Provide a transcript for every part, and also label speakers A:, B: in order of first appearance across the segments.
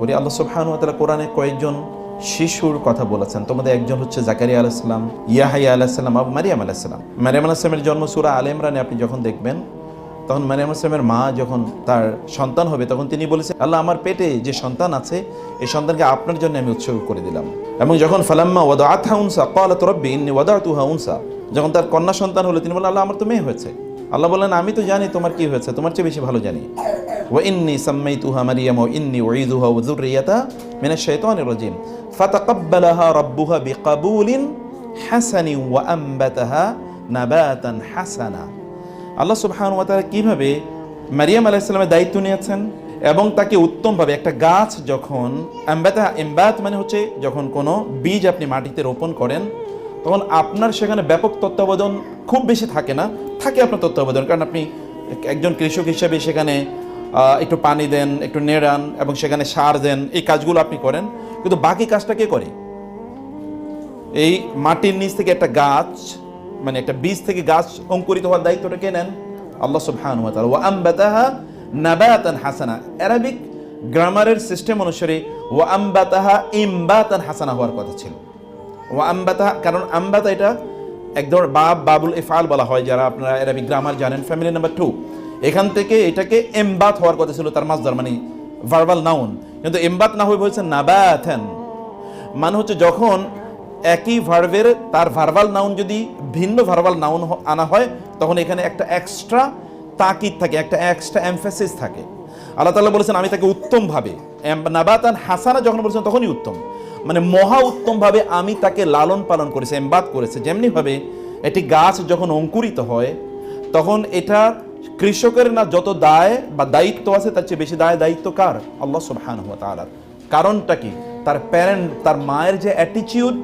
A: পরে আল্লাহ সুবহানাহু ওয়া কোরআনে কয়েকজন শিশুর কথা বলেছেন। তোমাদের একজন হচ্ছে জাকারিয়া আলাইহিস সালাম ইয়াহাইয়া আলাইহিস সালাম আর মারিয়াম আলাইহিস সালাম। মারিয়াম আলাইহিস সালামের জন্ম সূরা আলে ইমরানে আপনি যখন দেখবেন, তখন মারিয়াম আলাইহিস সালামের মা যখন তার সন্তান হবে, তখন তিনি বলেছেন, আল্লাহ আমার পেটে যে সন্তান আছে, এই সন্তানকে আপনার জন্য আমি উৎসর্গ করে দিলাম। এবং যখন ফালাম্মা ওয়াদাআতহা উনসা, ক্বালাত রাব্বি ইন্নী ওয়াদাতুহা উনসা, যখন তার কন্যা সন্তান হলো, তিনি বললেন, আল্লাহ আমার তো মেয়ে হয়েছে। আল্লাহ বললেন, আমি তো জানি তোমার কি হয়েছে, তোমার চেয়ে বেশি ভালো জানি। ও ইন্নি সাম্মাই তুহা মারিয়াম ও ইন্নি ও ইদুহা ও জুরিয়াতা মিনা শৈতান রজিম। ফাতাকাব্বালাহা রব্বুহা বিকাবুলিন হাসানি ওয়া আম্বাতাহা নাবাতান হাসানা। আল্লাহ সুবহান ওয়া তাআলা কীভাবে মারিয়াম আলাইহিসসালামের দায়িত্ব নিয়েছেন এবং তাকে উত্তমভাবে একটা গাছ যখন এম্বাতা এম্বাত মানে হচ্ছে যখন কোনো বীজ আপনি মাটিতে রোপণ করেন, তখন আপনার সেখানে ব্যাপক তত্ত্বাবধান খুব বেশি থাকে না, থাকে আপনার তত্ত্বাবধান। কারণ আপনি একজন কৃষক হিসেবে সেখানে একটু পানি দেন, একটু নেড়ান এবং সেখানে সার দেন। এই কাজগুলো আপনি করেন। কিন্তু বাকি কাজটা কে করে? এই মাটির নিচ থেকে একটা গাছ মানে একটা বীজ থেকে গাছ অঙ্কুরিত হওয়ার দায়িত্বটা কে নেন? আল্লাহ সুবহানাহু ওয়া তাআলা। ওয়া আনবাতাহা নাবাতান হাসানা। অ্যারাবিক গ্রামারের সিস্টেম অনুসারে ওয়া আনবাতাহা ইমবাতান হাসানা হওয়ার কথা ছিল। ওয়া আম্বাতা কারণ আম্বাতা এটা এক ধরনের বাব, বাবুল ইফাল বলা হয়, যারা আপনারা অ্যারাবিক গ্রামার জানেন। ফ্যামিলি নাম্বার টু এখান থেকে এটাকে এমবাত হওয়ার কথা ছিল তার মাসদার মানে ভার্বাল নাউন কিন্তু এমবাত না হয়ে বলছে নাবাথেন মানে হচ্ছে যখন একই ভার্বের তার ভার্বাল নাউন যদি ভিন্ন ভার্বাল নাউন আনা হয়, তখন এখানে একটা এক্সট্রা তাকিদ থাকে, একটা এক্সট্রা এমফেসিস থাকে। আল্লাহ তাআলা বলেছেন, আমি তাকে উত্তমভাবে নাবাতান হাসানা যখন বলেছেন, তখনই উত্তম। মানে মহা উত্তমভাবে আমি তাকে লালন পালন করেছি এমবাদ করেছে। যেমনিভাবে একটি গাছ যখন অঙ্কুরিত হয়, তখন এটা কৃষকের না যত দায় বা দায়িত্ব আছে, তার চেয়ে বেশি দায় দায়িত্ব কার? আল্লাহ সুবহানাহু ওয়া তাআলার। কারণটা কি? তার প্যারেন্ট তার মায়ের যে অ্যাটিচিউড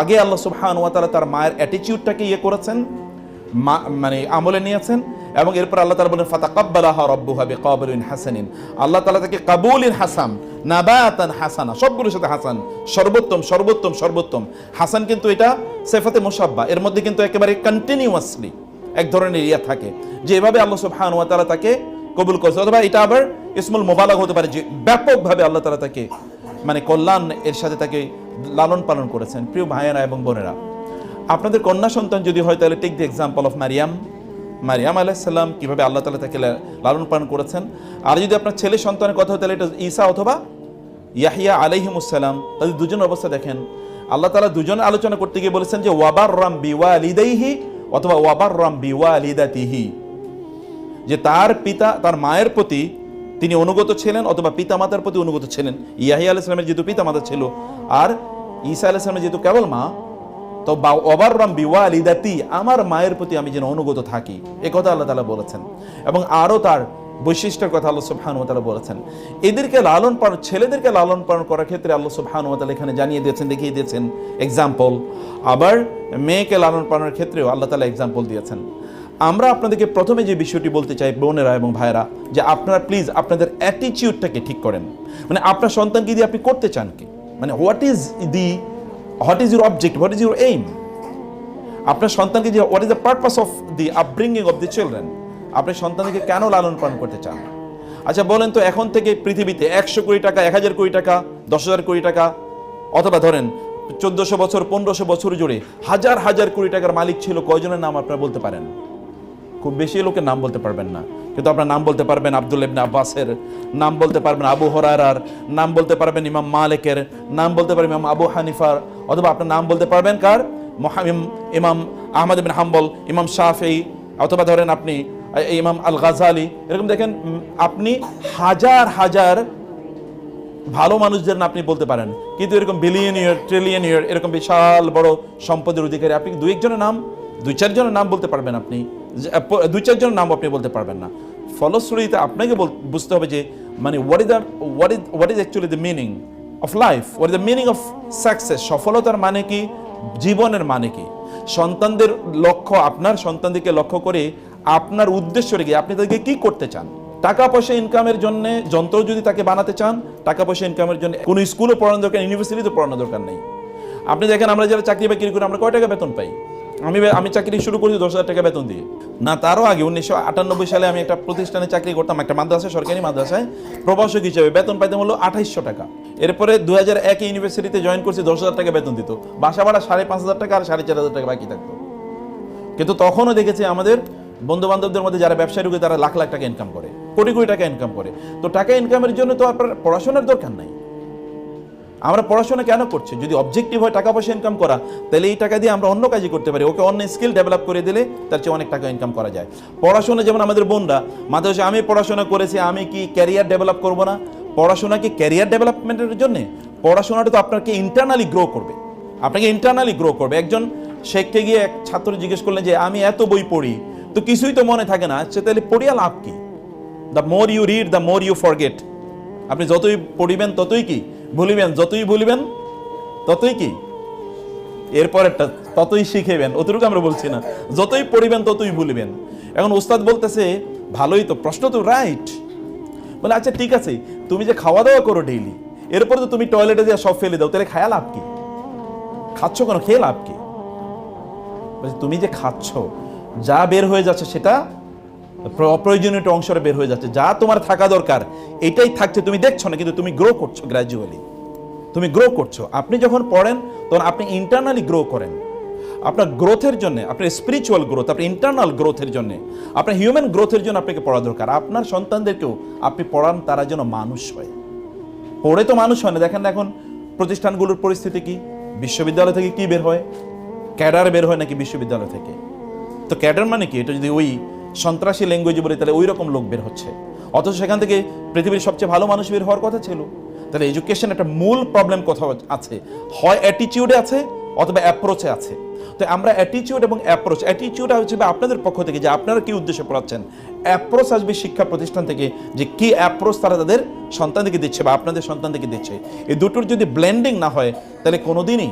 A: আগে আল্লাহ সুবহানাহু ওয়া তাআলা তার মায়ের অ্যাটিচিউডটাকে ইয়ে করেছেন মানে আমলে নিয়েছেন, এবং এরপর আল্লাহ তালা বলেন, ফাতাকাব্বালাহা রব্বুহা বিকাবলিন হাসানিন। আল্লাহ তালা তাকে কাবুলিন হাসান, নাবাতান হাসানা, সবগুলোর সাথে হাসান। সর্বোত্তম সর্বোত্তম সর্বোত্তম। হাসান কিন্তু এটা সেফাতে মুসাব্বা, এর মধ্যে কিন্তু একেবারে কন্টিনিউয়াসলি এক ধরনের ইয়া থাকে, যে এভাবে আল্লাহ সুবহানাহু ওয়া তাআলা তাকে কবুল করছে। অথবা এটা আবার ইসমুল মোবালক হতে পারে, যে ব্যাপকভাবে আল্লাহ তাআলা তাকে মানে কল্যাণ এর সাথে তাকে লালন পালন করেছেন। প্রিয় ভাইয়েরা এবং বোনেরা, আপনাদের কন্যা সন্তান যদি হয়, তাহলে take the example of Mariam. Mariam আলাইসাল্লাম কীভাবে আল্লাহ তালা তাকে লালন পালন করেছেন। আর যদি আপনার ছেলে সন্তানের কথা হয়, তাহলে এটা ঈসা অথবা ইয়াহিয়া আলাইহিমুসালাম তাদের দুজনের অবস্থা দেখেন। আল্লাহ তালা দুজন আলোচনা করতে গিয়ে বলেছেন যে ওয়াবার রাম বিওয়া লিদাইহি অথবা ওয়াবার রাম বিওয়ালিদা লিদাতিহি যে তার পিতা, তার মায়ের প্রতি তিনি অনুগত ছিলেন অথবা পিতা মাতার প্রতি অনুগত ছিলেন। ইয়াহি আল ইসলামের যেহেতু পিতা মাতা ছিল, আর ঈসা আল ইসলামের যেহেতু কেবল মা, তো বা অবাররাম বিওয়া আলিদাতি আমার মায়ের প্রতি আমি যেন অনুগত থাকি। এ কথা আল্লাহ তালা বলেছেন। এবং আরও তার বৈশিষ্ট্যের কথা আল্লাহ সুবহান তালা বলেছেন। এদেরকে লালন পালন, ছেলেদেরকে লালন পালন করার ক্ষেত্রে আল্লাহ সুবহান তালা এখানে জানিয়ে দিয়েছেন, দেখিয়ে দিয়েছেন। এক্সাম্পল আবার মেয়েকে লালন পালনের ক্ষেত্রেও আল্লাহ তালা এক্সাম্পল দিয়েছেন। আমরা আপনাদেরকে প্রথমে যে বিষয়টি বলতে চাই, বোনেরা এবং ভাইরা যে আপনারা প্লিজ আপনাদের অ্যাটিটিউডটাকে ঠিক করেন। মানে আপনার সন্তানকে দিয়ে আপনি করতে চান কি? মানে what is the what is your object what is your aim আপনার সন্তানকে যে what is the purpose of the upbringing of the children আপনি সন্তানকে কেন লালন পালন করতে চান? আচ্ছা বলেন তো এখন থেকে পৃথিবীতে একশো কোটি টাকা, এক হাজার কোটি টাকা, দশ হাজার কোটি টাকা, অথবা ধরেন চোদ্দশো বছর, পনেরোশো বছর জুড়ে হাজার হাজার কোটি টাকার মালিক ছিল কয়জনের নাম আপনারা বলতে পারেন? খুব বেশি লোকের নাম বলতে পারবেন না। কিন্তু আপনার নাম বলতে পারবেন আব্দুল ইবনে আব্বাসের, নাম বলতে পারবেন আবু হরারার নাম বলতে পারবেন ইমাম মালিকের, নাম বলতে পারবেন ইমাম আবু হানিফার, অথবা আপনার নাম বলতে পারবেন কার? মহা- ইম- ইমাম আহমদ বিন হাম্বল, ইমাম শাফি, অথবা ধরেন আপনি ইমাম আল গাজালি এরকম দেখেন আপনি হাজার হাজার ভালো মানুষদের না আপনি বলতে পারেন। কিন্তু এরকম বিলিয়ন ইয়ার ট্রিলিয়ন ইয়ার এরকম বিশাল বড় সম্পদের অধিকারী, আপনি দুই একজনের নাম দুই চারজনের নাম বলতে পারবেন আপনি? দুই চারজনের নাম আপনি বলতে পারবেন না। ফলশ্রুতিতে আপনাকে বুঝতে হবে যে মানে what is the what is what is actually the meaning of life what is the meaning of success সফলতার মানে কি? জীবনের মানে কি? সন্তানদের লক্ষ্য, আপনার সন্তানদেরকে লক্ষ্য করে আপনার উদ্দেশ্য রেখে আপনি তাদেরকে কি করতে চান? টাকা পয়সা ইনকামের জন্য যন্ত্র যদি তাকে বানাতে চান, টাকা পয়সা ইনকামের জন্য কোনো স্কুলও পড়ানো দরকার ইউনিভার্সিটিতে পড়ানো দরকার নেই। আপনি দেখেন আমরা যারা চাকরি বাকরি করি, আমরা কয় টাকা বেতন পাই? আমি আমি চাকরি শুরু করেছি দশ হাজার টাকা বেতন দিয়ে। না, তারও আগে উনিশশো আটানব্বই সালে আমি একটা প্রতিষ্ঠানে চাকরি করতাম, একটা মাদ্রাসায় সরকারি মাদ্রাসায়। প্রভাষক হিসেবে বেতন পাইতাম হলো আঠাইশশো টাকা। এরপরে দু হাজার এক ইউনিভার্সিটিতে জয়েন করছি, দশ হাজার টাকা বেতন দিত। বাসা ভাড়া সাড়ে পাঁচ হাজার টাকা আর সাড়ে চার হাজার টাকা বাকি থাকতো। কিন্তু তখনও দেখেছি আমাদের বন্ধু বান্ধবদের মধ্যে যারা ব্যবসায়ী রুগে তারা লাখ লাখ টাকা ইনকাম করে, কোটি কোটি টাকা ইনকাম করে। তো টাকা ইনকামের জন্য তো আপনার পড়াশোনার দরকার নাই। আমরা পড়াশোনা কেন করছি? যদি অবজেক্টিভ হয় টাকা পয়সা ইনকাম করা, তাহলে এই টাকা দিয়ে আমরা অন্য কাজই করতে পারি। ওকে অন্য স্কিল ডেভেলপ করে দিলে তার চেয়ে অনেক টাকা ইনকাম করা যায়। পড়াশোনা যেমন আমাদের বোনরা, মাদ্রাসা, আমি পড়াশোনা করেছি, আমি কি ক্যারিয়ার ডেভেলপ করব না? পড়াশোনা কি ক্যারিয়ার ডেভেলপমেন্টের জন্য? পড়াশোনাটা তো আপনাকে ইন্টারনালি গ্রো করবে। আপনাকে ইন্টারনালি গ্রো করবে। একজন শেখকে গিয়ে এক ছাত্র জিজ্ঞেস করলেন যে, আমি এত বই পড়ি তো কিছুই তো মনে থাকে না, সে তাহলে পড়িয়া লাভ কি? The more you read the more you forget আপনি যতই পড়িবেন, ততই কি? ভুলিবেন, যতই ভুলিবেন, ততই কি? এরপরেরটা, ততই শিখেবেন অতটুকু আমরা বলছি না। যতই পড়িবেন, ততই ভুলিবেন। এখন ওস্তাদ বলতেছে, ভালোই তো, প্রশ্ন তো রাইট বলে আচ্ছা ঠিক আছে, তুমি যে খাওয়া দাওয়া করো ডেইলি এরপরে তো তুমি টয়লেটে দিয়ে সব ফেলে দাও, তাহলে খায়া লাভ কি? খাচ্ছ কেন? খেয়ে লাভ কি? তুমি যে খাচ্ছ যা বের হয়ে যাচ্ছে সেটা প্র- অপ্রয়োজনীয় একটা অংশটা বের হয়ে যাচ্ছে। যা তোমার থাকা দরকার, এটাই থাকছে। তুমি দেখছ না, কিন্তু তুমি গ্রো করছ গ্র্যাজুয়ালি তুমি গ্রো করছ। আপনি যখন পড়েন, তখন আপনি ইন্টারনালি গ্রো করেন। আপনার গ্রোথের জন্য, আপনার স্পিরিচুয়াল গ্রোথ আপনার ইন্টারনাল গ্রোথের জন্য, আপনার হিউম্যান গ্রোথের জন্য আপনাকে পড়া দরকার। আপনার সন্তানদেরকেও আপনি পড়ান, তারা যেন মানুষ হয়। পড়ে তো মানুষ হয় না। দেখেন না এখন প্রতিষ্ঠানগুলোর পরিস্থিতি কি? বিশ্ববিদ্যালয় থেকে কি বের হয়? ক্যাডার বের হয় নাকি বিশ্ববিদ্যালয় থেকে? তো ক্যাডার মানে কি? এটা যদি ওই সন্ত্রাসী ল্যাঙ্গুয়েজে বলি, তাহলে ওই রকম লোক বের হচ্ছে। অথচ সেখান থেকে পৃথিবীর সবচেয়ে ভালো মানুষ বের হওয়ার কথা ছিল। তাহলে এডুকেশন একটা মূল প্রবলেম কোথাও আছে? হয় অ্যাটিটিউডে আছে অথবা অ্যাপ্রোচে আছে। তো আমরা অ্যাটিটিউড এবং অ্যাপ্রোচ অ্যাটিটিউড হচ্ছে আপনাদের পক্ষ থেকে যে আপনারা কি উদ্দেশ্যে পড়াচ্ছেন অ্যাপ্রোচ আসবে শিক্ষা প্রতিষ্ঠান থেকে যে কি অ্যাপ্রোচ তারা তাদের সন্তানদেরকে দিচ্ছে বা আপনাদের সন্তানদেরকে দিচ্ছে। এই দুটোর যদি ব্লেন্ডিং না হয়, তাহলে কোনোদিনই